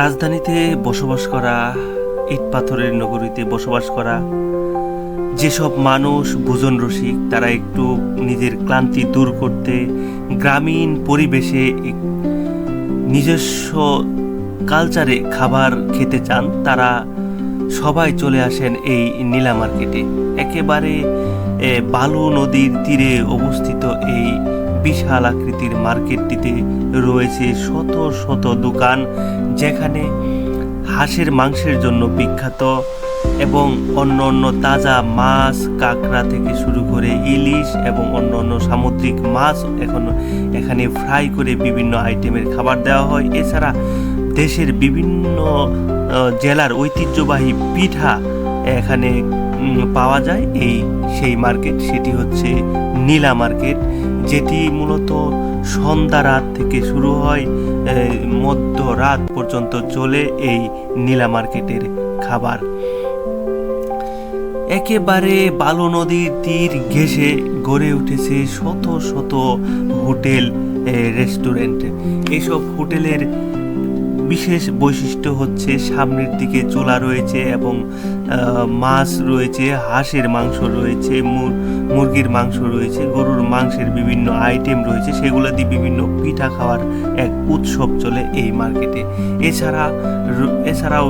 রাজধানীতে বসবাস করা, ইট পাথরের নগরীতে বসবাস করা, যেসব মানুষ ভোজন রসিক, তারা একটু নিজের ক্লান্তি দূর করতে, গ্রামীণ পরিবেশে নিজস্ব কালচারে খাবার খেতে চান, তারা সবাই চলে আসেন এই নীলা মার্কেটে। একেবারে বালু নদীর তীরে অবস্থিত এই বিশাল আকৃতির মার্কেটটিতে রয়েছে শত শত দোকান, যেখানে হাঁসের মাংসের জন্য বিখ্যাত এবং অন্য অন্য তাজা মাছ, কাঁকড়া থেকে শুরু করে ইলিশ এবং অন্য অন্য সামুদ্রিক মাছ এখন এখানে ফ্রাই করে বিভিন্ন আইটেমের খাবার দেওয়া হয়। এছাড়া দেশের বিভিন্ন জেলার ঐতিহ্যবাহী পিঠা এখানে পাওয়া যায়। এই সেই মার্কেট সেটি হচ্ছে নীলা মার্কেট যেটি মূলত সন্ধ্যা রাত থেকে শুরু হয় এ, মধ্যরাত পর্যন্ত চলে এই নীলা মার্কেটের খাবার। একেবারে বালু নদীর তীর ঘেঁষে গড়ে উঠেছে শত শত হোটেল রেস্টুরেন্ট। এইসব হোটেলের বিশেষ বৈশিষ্ট্য হচ্ছে সামনের দিকে চোলা রয়েছে এবং মাছ রয়েছে, হাঁসের মাংস রয়েছে মুরগির মাংস রয়েছে, গরুর মাংসের বিভিন্ন আইটেম রয়েছে, সেগুলো দিয়ে বিভিন্ন পিঠা খাওয়ার এক উৎসব চলে এই মার্কেটে এছাড়া এছাড়াও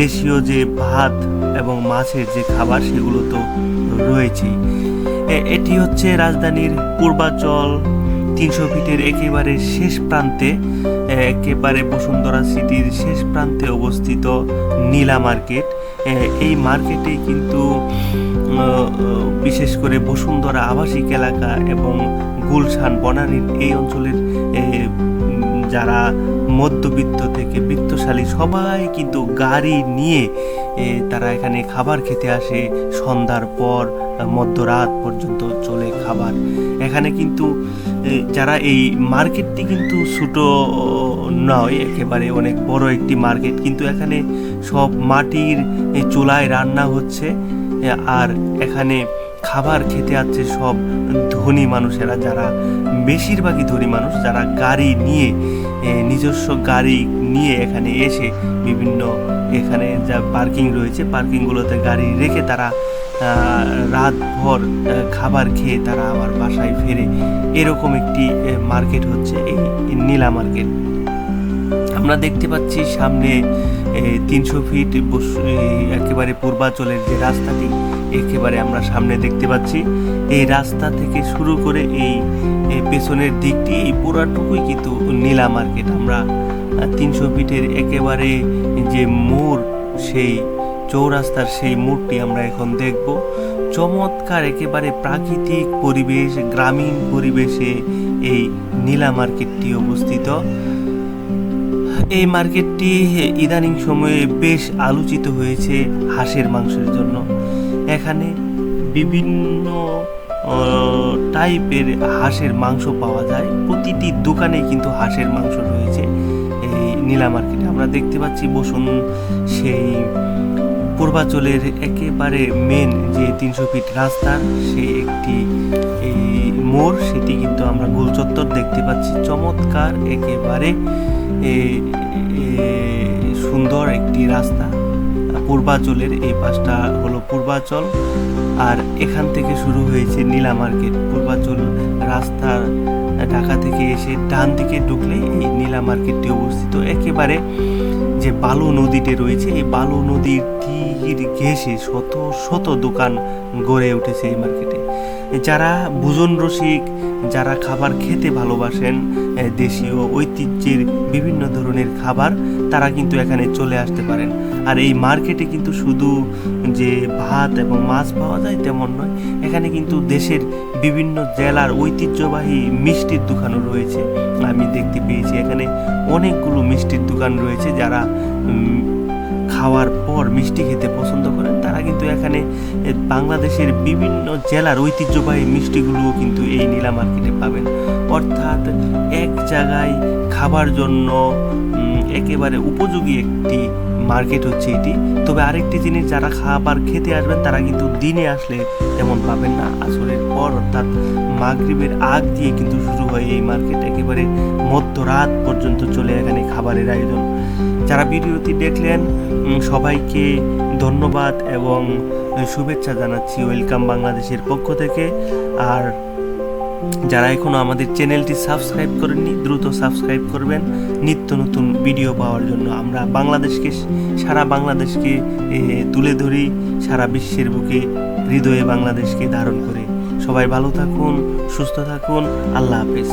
দেশীয় যে ভাত এবং মাছের যে খাবার, সেগুলো তো রয়েছেই। এটি হচ্ছে রাজধানীর পূর্বাঞ্চল তিনশো ফিটের একেবারে শেষ প্রান্তে একেবারে বসুন্ধরা সিটির শেষ প্রান্তে অবস্থিত নীলা মার্কেট। এই মার্কেটে কিন্তু বিশেষ করে বসুন্ধরা আবাসিক এলাকা এবং গুলশান, বনানীর এই অঞ্চলের যারা মধ্যবিত্ত থেকে বিত্তশালী, সবাই কিন্তু গাড়ি নিয়ে তারা এখানে খাবার খেতে আসে। সন্ধ্যার পর মধ্যরাত পর্যন্ত চলে খাবার। এখানে কিন্তু যারা এই মার্কেটটি কিন্তু ছোটো নয়, একেবারে অনেক বড় একটি মার্কেট। কিন্তু এখানে সব মাটির চুলায় রান্না হচ্ছে আর এখানে খাবার খেতে আসছে সব ধনী মানুষেরা, যারা বেশিরভাগই ধনী মানুষ, যারা গাড়ি নিয়ে নিজস্ব গাড়ি নিয়ে এখানে এসে বিভিন্ন এখানে যা পার্কিং রয়েছে, পার্কিংগুলোতে গাড়ি রেখে তারা রাতভর খাবার খেয়ে তারা আবার বাসায় ফেরে। এরকম একটি মার্কেট হচ্ছে এই নীলা মার্কেট। আমরা দেখতে পাচ্ছি সামনে তিনশো ফিট একেবারে পূর্বাঞ্চলের যে রাস্তাটি একেবারে আমরা সামনে দেখতে পাচ্ছি। এই রাস্তা থেকে শুরু করে এই পেছনের দিকটি, এই পুরাটুকুই কিন্তু নীলা মার্কেট। আমরা তিনশো ফিটের একেবারে যে মোড়, সেই চৌরাস্তার সেই মোড়টি আমরা এখন দেখব। চমৎকার একেবারে প্রাকৃতিক পরিবেশ, গ্রামীণ পরিবেশে এই নীলা মার্কেটটি অবস্থিত। এই মার্কেটটি ইদানিং সময়ে বেশ আলোচিত হয়েছে হাঁসের মাংসের জন্য। এখানে বিভিন্ন টাইপের হাঁসের মাংস পাওয়া যায়। প্রতিটি দোকানে কিন্তু হাঁসের মাংস রয়েছে এই নীলা মার্কেটে। আমরা দেখতে পাচ্ছি বসুন সেই পূর্বাঞ্চলের একেবারে মেন যে তিনশো ফিট রাস্তার সেই একটি এই মোড়। সেটি কিন্তু আমরা গোল চত্বর দেখতে পাচ্ছি। চমৎকার, একেবারে সুন্দর একটি রাস্তা। পূর্বাঞ্চলের এই পাশটা হলো পূর্বাঞ্চল। আর এখান থেকে শুরু হয়েছে নীলা মার্কেট। পূর্বাঞ্চল রাস্তার ঢাকা থেকে এসে ডান দিকে ঢুকলেই এই নীলা মার্কেটটি অবস্থিত। একেবারে যে বালু নদীতে রয়েছে, এই বালু নদীর তীর ঘেঁষে শত শত দোকান গড়ে উঠেছে এই মার্কেটে। যারা ভোজন রসিক, যারা খাবার খেতে ভালোবাসেন দেশীয় ঐতিহ্যের বিভিন্ন ধরনের খাবার তারা কিন্তু এখানে চলে আসতে পারেন। আর এই মার্কেটে কিন্তু শুধু যে ভাত এবং মাছ পাওয়া যায় তেমন নয়, এখানে কিন্তু দেশের বিভিন্ন জেলার ঐতিহ্যবাহী মিষ্টির দোকানও রয়েছে। আমি দেখতে পেয়েছি এখানে অনেকগুলো মিষ্টির দোকান রয়েছে যারা খাওয়ার পর মিষ্টি খেতে পছন্দ করেন। তারা কিন্তু এখানে বাংলাদেশের বিভিন্ন জেলার ঐতিহ্যবাহী মিষ্টিগুলোও কিন্তু এই নীলা মার্কেটে পাবেন। অর্থাৎ এক জায়গায় খাবার জন্য একেবারে উপযোগী একটি মার্কেট হচ্ছে এটি। তবে আরেকটি জিনিস, যারা খাবার খেতে আসবেন, তারা কিন্তু দিনে আসলে তেমন পাবেন না। আসরের পর অর্থাৎ মাগরিবের আগ দিয়ে কিন্তু শুরু হয় এই মার্কেট একেবারে মধ্যরাত পর্যন্ত চলে এখানে খাবারের আয়োজন। যারা ভিডিওটি দেখলেন সবাইকে ধন্যবাদ এবং শুভেচ্ছা জানাচ্ছি। ওয়েলকাম বাংলাদেশের পক্ষ থেকে। আর যারা এখনও আমাদের চ্যানেলটি সাবস্ক্রাইব করেননি, দ্রুত সাবস্ক্রাইব করবেন। নিত্য নতুন ভিডিও পাওয়ার জন্য আমরা বাংলাদেশকে, সারা বাংলাদেশকে তুলে ধরি, সারা বিশ্বের বুকে হৃদয়ে বাংলাদেশকে ধারণ করে। সবাই ভালো থাকুন, সুস্থ থাকুন, আল্লাহ হাফেজ।